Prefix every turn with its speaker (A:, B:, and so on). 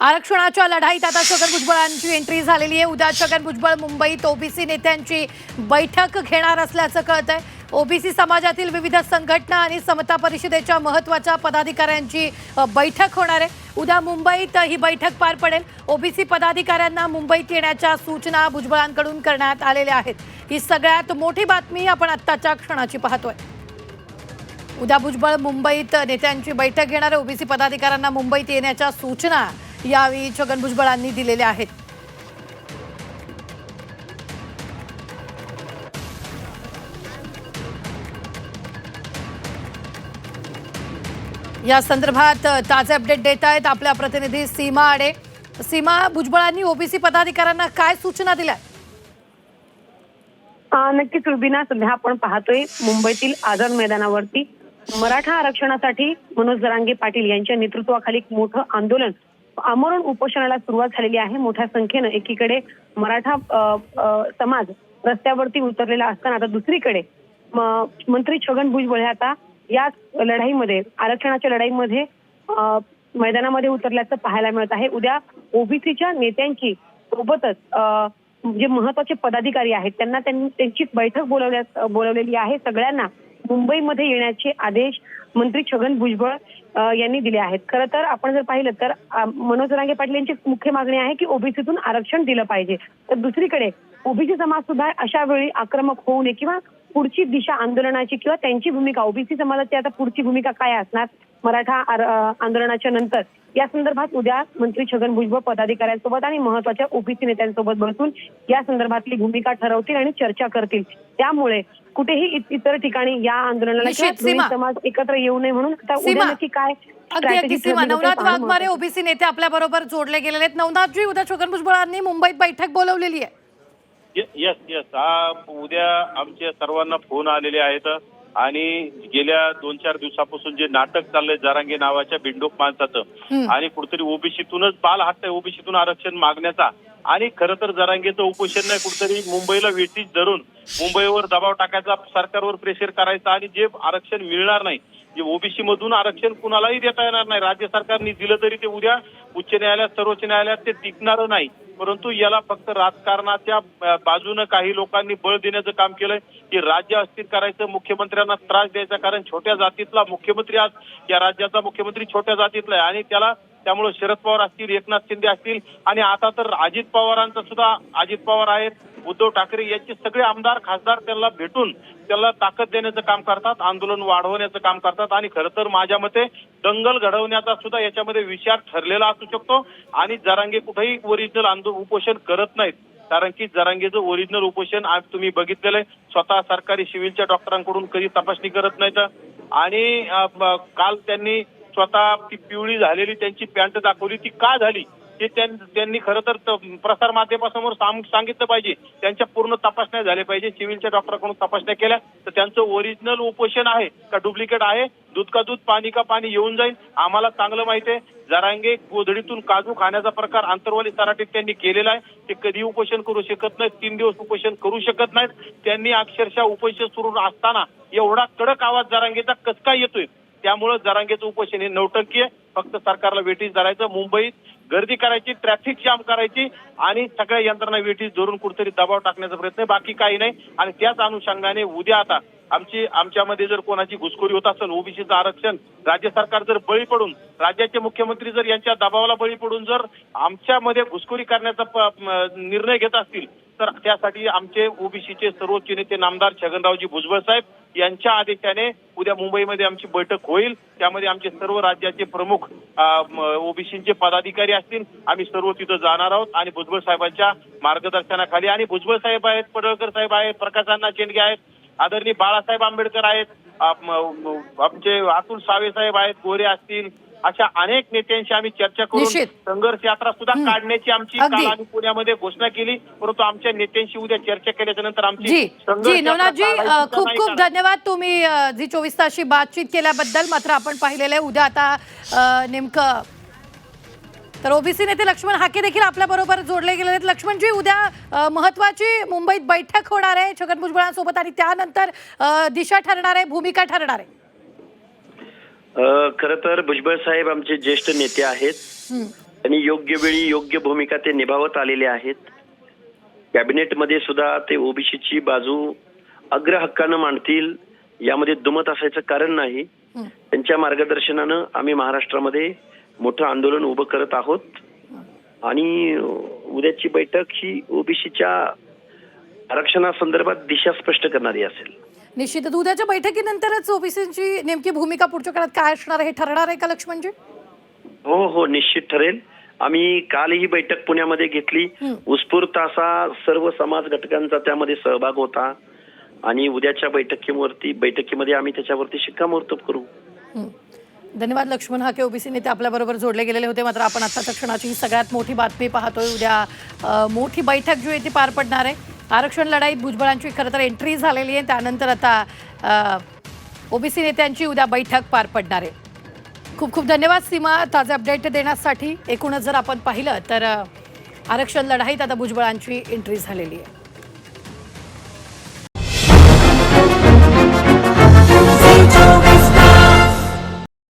A: आरक्षणाच्या लढाईत आता छगन भुजबळांची एंट्री झालेली आहे. उद्या छगन भुजबळ मुंबईत ओबीसी नेत्यांची बैठक घेणार असल्याचं कळत आहे ओबीसी समाजातील विविध संघटना आणि समता परिषदेच्या महत्त्वाच्या पदाधिकाऱ्यांची बैठक होणार आहे. उद्या मुंबईत ही बैठक पार पडेल. ओबीसी पदाधिकाऱ्यांना मुंबईत येण्याच्या सूचना भुजबळांकडून करण्यात आलेल्या आहेत. ही सगळ्यात मोठी बातमी आपण आत्ताच्या क्षणाची पाहतोय. उद्या भुजबळ मुंबईत नेत्यांची बैठक घेणार आहे. ओबीसी पदाधिकाऱ्यांना मुंबईत येण्याच्या सूचना यावेळी छगन भुजबळांनी दिलेल्या आहेत. या संदर्भात ताजे अपडेट देत आहेत आपल्या प्रतिनिधी सीमा आडे. सीमा भुजबळांनी ओबीसी पदाधिकाऱ्यांना काय सूचना दिल्या?
B: नक्कीच रुबिना सध्या आपण पाहतोय मुंबईतील आझाद मैदानावरती मराठा आरक्षणासाठी मनोज जरांगे पाटील यांच्या नेतृत्वाखाली एक मोठं आंदोलन आमरण उपोषणाला सुरुवात झालेली आहे. मोठ्या संख्येनं एकीकडे मराठा समाज रस्त्यावरती उतरलेला असताना आता दुसरीकडे मंत्री छगन भुजबळ हे आता या लढाईमध्ये आरक्षणाच्या लढाईमध्ये अं, मैदानामध्ये उतरल्याचं पाहायला मिळत आहे. उद्या ओबीसीच्या नेत्यांची सोबतच अं, जे महत्त्वाचे पदाधिकारी आहेत त्यांना त्यांची बैठक बोलवल्या बोलवलेली आहे. सगळ्यांना मुंबईमध्ये येण्याचे आदेश मंत्री छगन भुजबळ यांनी दिले आहेत. खरं तर आपण जर पाहिलं तर मनोज रांगे पाटील यांची मुख्य मागणी आहे की ओबीसीतून आरक्षण दिलं पाहिजे. तर दुसरीकडे ओबीसी समाज सुद्धा अशा वेळी आक्रमक होऊ नये किंवा पुढची दिशा आंदोलनाची किंवा त्यांची भूमिका ओबीसी समाजाची आता पुढची भूमिका काय असणार? मराठा आंदोलनाच्या नंतर. या संदर्भात उद्या मंत्री छगन भुजबळ पदाधिकाऱ्यांसोबत आणि महत्त्वाच्या ओबीसी नेत्यांसोबत बसून या संदर्भातली भूमिका ठरवतील आणि चर्चा करतील. त्यामुळे कुठेही इत- इतर ठिकाणी या आंदोलनाला. समाज एकत्र येऊ नये म्हणून आता उद्या. नक्की काय
A: अगदी अगदी सीमा. नवनाथ वाघमारे. ओबीसी नेते आपल्या बरोबर जोडले गेलेले आहेत. नवनाथजी उद्या छगन भुजबळांनी मुंबईत बैठक बोलवलेली आहे.
C: येस येस हा उद्या आमच्या सर्वांना फोन आलेले आहेत. आणि गेल्या दोन चार दिवसापासून जे नाटक चाललंय जरांगे नावाच्या बिंडोक माणसाचं. आणि कुठेतरी ओबीसीतूनच बाल हट्ट आहे ओबीसीतून आरक्षण मागण्याचा. आणि खरं तर जरांगेचं उपोषण नाही कुठेतरी मुंबईला वेटीच धरून मुंबईवर दबाव टाकायचा सरकारवर प्रेशर करायचा आणि जे आरक्षण मिळणार नाही जे ओबीसी मधून आरक्षण कुणालाही देता येणार नाही. राज्य सरकारने दिलं तरी ते उद्या उच्च न्यायालयात सर्वोच्च न्यायालयात ते टिकणार नाही. परंतु याला फक्त राजकारणाच्या बाजूनं काही लोकांनी बळ देण्याचं काम केलंय. की राज्य अस्थिर करायचं मुख्यमंत्र्यांना त्रास द्यायचा कारण छोट्या जातीतला मुख्यमंत्री आज या राज्याचा मुख्यमंत्री छोट्या जातीतला आहे. आणि त्याला त्यामुळे शरद पवार असतील एकनाथ शिंदे असतील आणि आता तर अजित पवारांचा सुद्धा अजित पवार आहेत उद्धव ठाकरे यांचे सगळे आमदार खासदार त्यांना भेटून त्याला ताकद देण्याचं काम करतात आंदोलन वाढवण्याचं काम करतात आणि खरं तर माझ्या मते दंगल घडवण्याचा सुद्धा याच्यामध्ये विचार ठरलेला असू शकतो आणि जरांगे कुठेही ओरिजिनल आंदोलन उपोषण करत नाहीत. कारण की जरांगेचं ओरिजिनल उपोषण आज तुम्ही बघितलेलं आहे. स्वतः सरकारी सिव्हिलच्या डॉक्टरांकडून कधी तपासणी करत नाहीत. आणि काल त्यांनी स्वतः ती पिवळी झालेली त्यांची पॅन्ट दाखवली ती का झाली? ते त्यांनी खरं तर प्रसार माध्यमासमोर सांगितलं पाहिजे. त्यांच्या पूर्ण तपासण्या झाल्या पाहिजे. सिव्हिलच्या डॉक्टरकडून तपासण्या केल्या. तर त्यांचं ओरिजिनल उपोषण आहे का डुप्लिकेट आहे? दूध का दूध पाणी का पाणी येऊन जाईल? आम्हाला चांगलं माहिती आहे. जरांगे गोधडीतून काजू खाण्याचा प्रकार आंतरवाली तराटीत त्यांनी केलेला आहे. ते कधी उपोषण करू शकत नाहीत तीन दिवस उपोषण करू शकत नाहीत. त्यांनी अक्षरशः उपोषण सुरू असताना एवढा कडक आवाज जरांगेचा कसका येतोय. त्यामुळे जरांगेचं उपोषण हे नौटंकी आहे फक्त सरकारला वेटीस धरायचं. मुंबईत गर्दी करायची ट्रॅफिक जाम करायची आणि सगळ्या यंत्रणा वेटीस धरून कुठेतरी दबाव टाकण्याचा प्रयत्न बाकी काही नाही. आणि त्याच अनुषंगाने उद्या आता आमची आमच्यामध्ये जर कोणाची घुसखोरी होत असेल ओबीसीचं आरक्षण राज्य सरकार जर बळी पडून राज्याचे मुख्यमंत्री जर यांच्या दबावाला बळी पडून जर आमच्यामध्ये घुसखोरी करण्याचा निर्णय घेत असतील तर त्यासाठी आमचे ओबीसीचे सर्वोच्च नेते नामदार छगनरावजी भुजबळ साहेब यांच्या आदेशाने उद्या मुंबईमध्ये आमची बैठक होईल. त्यामध्ये आमचे सर्व राज्याचे प्रमुख ओबीसीचे पदाधिकारी असतील. आम्ही सर्व तिथं जाणार आहोत आणि भुजबळ साहेबांच्या मार्गदर्शनाखाली. आणि भुजबळ साहेब आहेत पडळकर साहेब आहेत प्रकाशांना चेंडगे आहेत आदरणीय बाळासाहेब आंबेडकर आहेत. आमचे अतुल सावे साहेब आहेत गोरे असतील अशा अनेक नेत्यांशी आम्ही चर्चा करून. संघर्ष यात्रा सुद्धा. काढण्याची आमची. काल आम्ही पुण्यामध्ये घोषणा केली परंतु आमच्या नेत्यांशी उद्या चर्चा केल्याच्यानंतर आमची
A: जी जी नवनाथजी खूप खूप? धन्यवाद तुम्ही झी चोवीस तासशी बातचीत केल्याबद्दल मात्र आपण पाहिलेलं आहे उद्या आता नेमकं तर ओबीसी नेते लक्ष्मण हाके देखील आपल्या बरोबर जोडले गेलेले आहेत लक्ष्मणजी उद्या महत्वाची मुंबईत बैठक होणार आहे छगन भुजबळांसोबत आणि त्यानंतर दिशा ठरणार आहे भूमिका ठरणार आहे
D: खरं तर भुजबळ साहेब आमचे ज्येष्ठ नेते आहेत. त्यांनी योग्य वेळी योग्य भूमिका ते निभावत आलेले आहेत. कॅबिनेटमध्ये सुद्धा ते ओबीसीची बाजू अग्र हक्कानं मांडतील यामध्ये दुमत असायचं कारण नाही.
A: हं.
D: त्यांच्या मार्गदर्शनानं आम्ही महाराष्ट्रामध्ये मोठं आंदोलन उभं करत आहोत. आणि उद्याची बैठक ही ओबीसीच्या आरक्षणासंदर्भात दिशा स्पष्ट करणारी असेल.
A: निश्चितच उद्याच्या बैठकीनंतरच ओबीसीची नेमकी भूमिका पुढच्या काळात काय असणार हे ठरणार आहे का लक्ष्मणजी?
D: हो हो निश्चित ठरेल. आम्ही काल ही बैठक पुण्यामध्ये घेतली. उत्स्फूर्त असा सर्व समाज घटकांचा त्यामध्ये सहभाग होता. आणि उद्याच्या बैठकीवरती बैठकीमध्ये आम्ही त्याच्यावरती शिक्कामोर्तब करू.
A: धन्यवाद लक्ष्मण. हाके ओबीसी नेते आपल्याबरोबर जोडले गेलेले होते. मात्र आपण आता क्षणाची ही सगळ्यात मोठी बातमी पाहतोय. उद्या मोठी बैठक जी आहे ती पार पडणार आहे. आरक्षण लढाईत भुजबळांची खरं तर एंट्री झालेली आहे. त्यानंतर आता ओबीसी नेत्यांची उद्या बैठक पार पडणार आहे. खूप खूप धन्यवाद सीमा ताजे अपडेट देण्यासाठी. एकूणच जर आपण पाहिलं तर आरक्षण लढाईत आता भुजबळांची एंट्री झालेली आहे.